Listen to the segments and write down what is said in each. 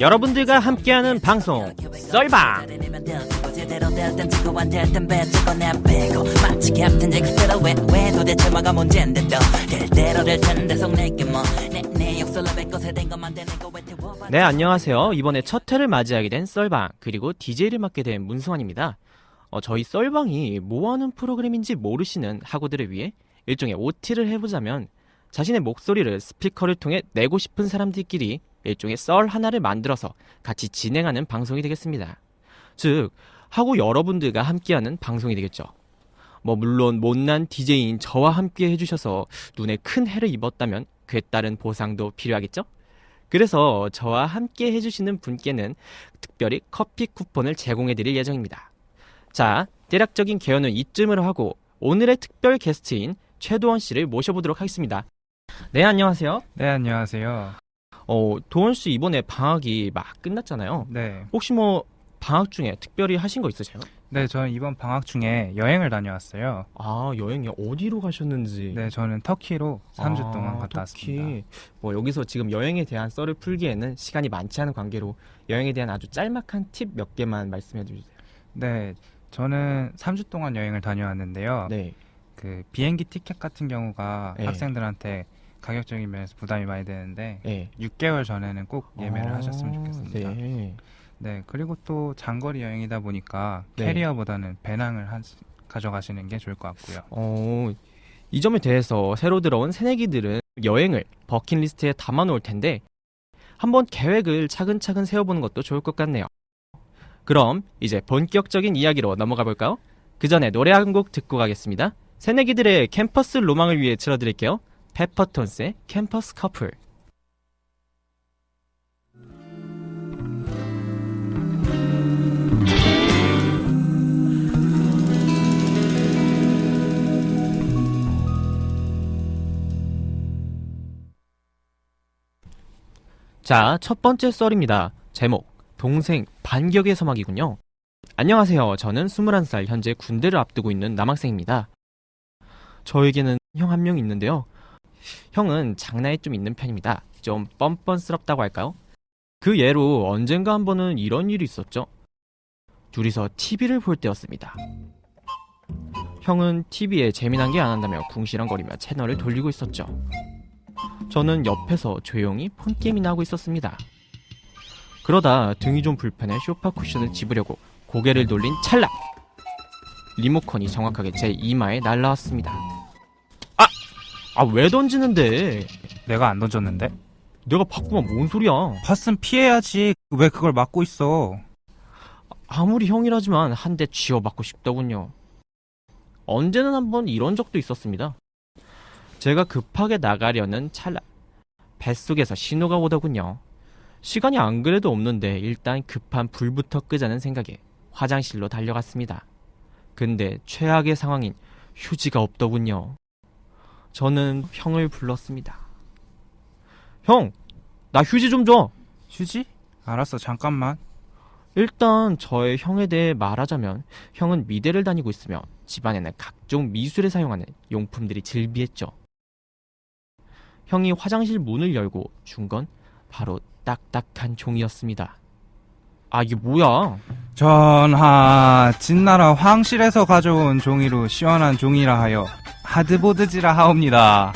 여러분들과 함께하는 방송 썰방. 네 안녕하세요. 이번에 첫 회를 맞이하게 된 썰방 그리고 DJ를 맡게 된 문승환입니다. 어, 저희 썰방이 뭐하는 프로그램인지 모르시는 학우들을 위해 일종의 OT를 해보자면 자신의 목소리를 스피커를 통해 내고 싶은 사람들끼리 일종의 썰 하나를 만들어서 같이 진행하는 방송이 되겠습니다. 즉, 하고 여러분들과 함께하는 방송이 되겠죠. 뭐 물론 못난 DJ인 저와 함께 해주셔서 눈에 큰 해를 입었다면 그에 따른 보상도 필요하겠죠? 그래서 저와 함께 해주시는 분께는 특별히 커피 쿠폰을 제공해 드릴 예정입니다. 자, 대략적인 개요는 이쯤으로 하고 오늘의 특별 게스트인 최도원 씨를 모셔보도록 하겠습니다. 네, 안녕하세요. 네, 안녕하세요. 어, 도원 씨 이번에 방학이 막 끝났잖아요. 네. 혹시 뭐 방학 중에 특별히 하신 거 있으세요? 네, 저는 이번 방학 중에 여행을 다녀왔어요. 아, 여행이 어디로 가셨는지. 네, 저는 터키로 3주 아, 동안 갔다 터키. 왔습니다. 뭐 여기서 지금 여행에 대한 썰을 풀기에는 시간이 많지 않은 관계로 여행에 대한 아주 짤막한 팁 몇 개만 말씀해 주세요. 네, 저는 3주 동안 여행을 다녀왔는데요. 네. 그 비행기 티켓 같은 경우가 네. 학생들한테 가격적인 면에서 부담이 많이 되는데 네. 6개월 전에는 꼭 예매를 아, 하셨으면 좋겠습니다. 네. 네. 그리고 또 장거리 여행이다 보니까 네. 캐리어보다는 배낭을 한- 가져가시는 게 좋을 것 같고요. 어, 이 점에 대해서 새로 들어온 새내기들은 여행을 버킷리스트에 담아 놓을 텐데 한번 계획을 차근차근 세워보는 것도 좋을 것 같네요. 그럼 이제 본격적인 이야기로 넘어가 볼까요? 그 전에 노래 한 곡 듣고 가겠습니다. 새내기들의 캠퍼스 로망을 위해 틀어드릴게요. 페퍼톤스의 캠퍼스 커플. 자, 첫 번째 썰입니다. 제목, 동생 반격의 서막이군요. 안녕하세요. 저는 21살 현재 군대를 앞두고 있는 남학생입니다. 저에게는 형 한 명 있는데요. 형은 장난이 좀 있는 편입니다. 좀 뻔뻔스럽다고 할까요? 그 예로 언젠가 한 번은 이런 일이 있었죠. 둘이서 TV를 볼 때였습니다. 형은 TV에 재미난 게 안 한다며 궁시렁거리며 채널을 돌리고 있었죠. 저는 옆에서 조용히 폰게임이나 하고 있었습니다. 그러다 등이 좀 불편해 쇼파 쿠션을 집으려고 고개를 돌린 찰나! 리모컨이 정확하게 제 이마에 날라왔습니다. 아! 아, 왜 던지는데? 내가 안 던졌는데? 내가 바꾸면 뭔 소리야? 봤으면 피해야지. 왜 그걸 막고 있어? 아무리 형이라지만 한 대 쥐어 맞고 싶더군요. 언제는 한번 이런 적도 있었습니다. 제가 급하게 나가려는 찰나 뱃속에서 신호가 오더군요. 시간이 안 그래도 없는데 일단 급한 불부터 끄자는 생각에 화장실로 달려갔습니다. 근데 최악의 상황인 휴지가 없더군요. 저는 형을 불렀습니다. 형, 나 휴지 좀 줘. 휴지? 알았어, 잠깐만. 일단 저의 형에 대해 말하자면 형은 미대를 다니고 있으며 집안에는 각종 미술에 사용하는 용품들이 즐비했죠. 형이 화장실 문을 열고 준 건 바로 딱딱한 종이었습니다. 아 이게 뭐야? 전하, 진나라 황실에서 가져온 종이로 시원한 종이라 하여 하드보드지라 하옵니다.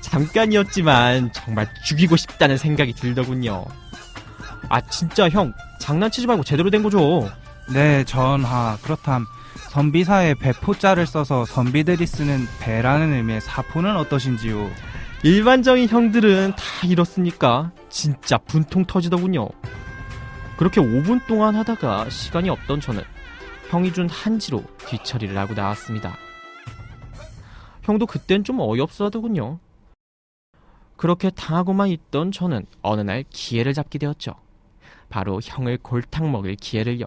잠깐이었지만 정말 죽이고 싶다는 생각이 들더군요. 아 진짜 형 장난치지 말고 제대로 된 거죠. 네, 전하. 그렇담 선비사에 배포자를 써서 선비들이 쓰는 배라는 의미의 사포는 어떠신지요? 일반적인 형들은 다 이렇습니까? 진짜 분통 터지더군요. 그렇게 5분 동안 하다가 시간이 없던 저는 형이 준 한지로 뒤처리를 하고 나왔습니다. 형도 그땐 좀 어이없어 하더군요. 그렇게 당하고만 있던 저는 어느 날 기회를 잡게 되었죠. 바로 형을 골탕 먹을 기회를요.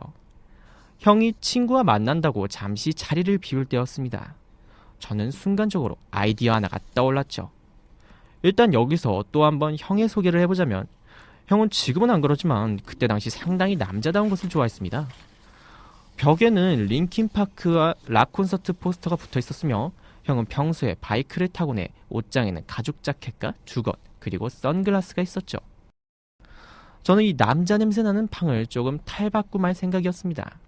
형이 친구와 만난다고 잠시 자리를 비울 때였습니다. 저는 순간적으로 아이디어 하나가 떠올랐죠. 일단 여기서 또 한번 형의 소개를 해보자면 형은 지금은 안 그렇지만 그때 당시 상당히 남자다운 것을 좋아했습니다. 벽에는 링킨파크와 락 콘서트 포스터가 붙어 있었으며 형은 평소에 바이크를 타고 내 옷장에는 가죽 자켓과 주걱 그리고 선글라스가 있었죠. 저는 이 남자 냄새 나는 팡을 조금 탈바꿈 할 생각이었습니다.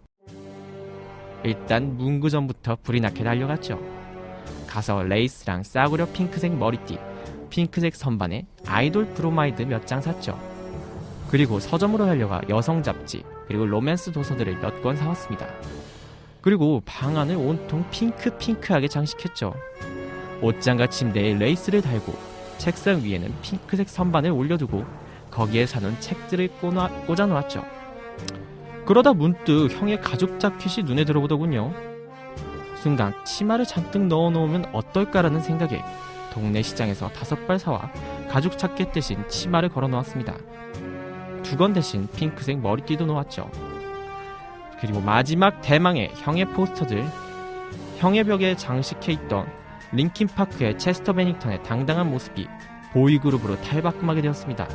일단 문구 전부터 불이 나게 달려갔죠. 가서 레이스랑 싸구려 핑크색 머리띠, 핑크색 선반에 아이돌 브로마이드 몇 장 샀죠. 그리고 서점으로 달려가 여성 잡지, 그리고 로맨스 도서들을 몇 권 사왔습니다. 그리고 방 안을 온통 핑크핑크하게 장식했죠. 옷장과 침대에 레이스를 달고 책상 위에는 핑크색 선반을 올려두고 거기에 사는 책들을 꽂아, 꽂아놓았죠. 그러다 문득 형의 가죽 자켓이 눈에 들어오더군요. 순간 치마를 잔뜩 넣어놓으면 어떨까라는 생각에 동네 시장에서 다섯 발 사와 가죽 자켓 대신 치마를 걸어놓았습니다. 두건 대신 핑크색 머리띠도 놓았죠. 그리고 마지막 대망의 형의 포스터들 형의 벽에 장식해 있던 링킨파크의 체스터 베닝턴의 당당한 모습이 보이그룹으로 탈바꿈하게 되었습니다.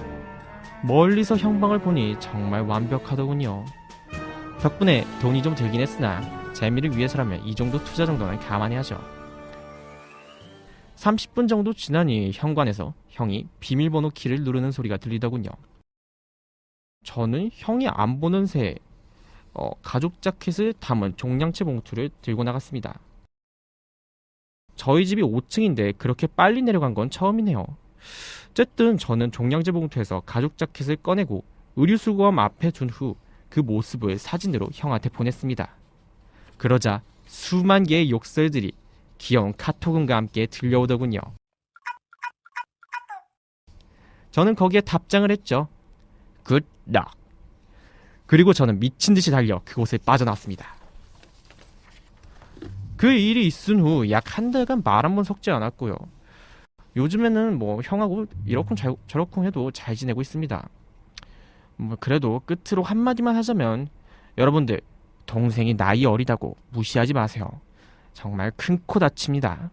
멀리서 형방을 보니 정말 완벽하더군요. 덕분에 돈이 좀 들긴 했으나 재미를 위해서라면 이 정도 투자 정도는 감안해야죠. 30분 정도 지나니 현관에서 형이 비밀번호 키를 누르는 소리가 들리더군요. 저는 형이 안 보는 새에 어, 가죽 자켓을 담은 종량채 봉투를 들고 나갔습니다. 저희 집이 5층인데 그렇게 빨리 내려간 건 처음이네요. 어쨌든 저는 종량제 봉투에서 가죽 자켓을 꺼내고 의류수거함 앞에 둔 후 그 모습을 사진으로 형한테 보냈습니다. 그러자 수만 개의 욕설들이 귀여운 카톡음과 함께 들려오더군요. 저는 거기에 답장을 했죠. 굿 락. 그리고 저는 미친 듯이 달려 그곳을 빠져나왔습니다. 그 일이 있은 후 약 한 달간 말 한 번 섞지 않았고요. 요즘에는 뭐 형하고 이러쿵 잘- 저러쿵 해도 잘 지내고 있습니다. 뭐 그래도 끝으로 한마디만 하자면 여러분들 동생이 나이 어리다고 무시하지 마세요. 정말 큰 코 다칩니다.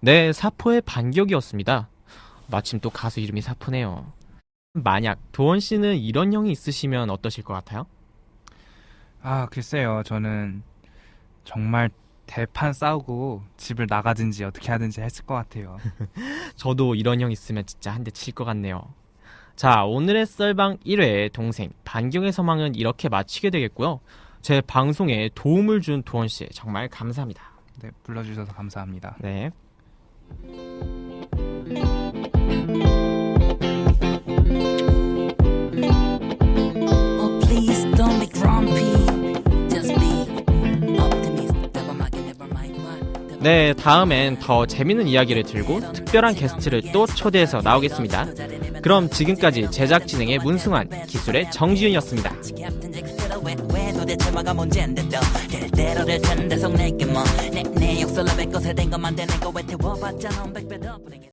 네, 사포의 반격이었습니다. 마침 또 가수 이름이 사포네요. 만약 도원 씨는 이런 형이 있으시면 어떠실 것 같아요? 아, 글쎄요. 저는 정말 대판 싸우고 집을 나가든지 어떻게 하든지 했을 것 같아요. 저도 이런 형 있으면 진짜 한 대 칠 것 같네요. 자, 오늘의 썰방 1회 동생 반경의 서망은 이렇게 마치게 되겠고요. 제 방송에 도움을 준 도원 씨 정말 감사합니다. 네, 불러주셔서 감사합니다. 네. Oh. 네, 다음엔 더 재밌는 이야기를 들고 특별한 게스트를 또 초대해서 나오겠습니다. 그럼 지금까지 제작 진행의 문승환, 기술의 정지윤이었습니다. 왜, 왜 도대체 뭐가 문제인데 또 될 대로 될 텐데 속 내게 뭐내 내 욕설로 뱉고 세된 것만 되는 거왜 태워봤자 넌 백배 더 불행해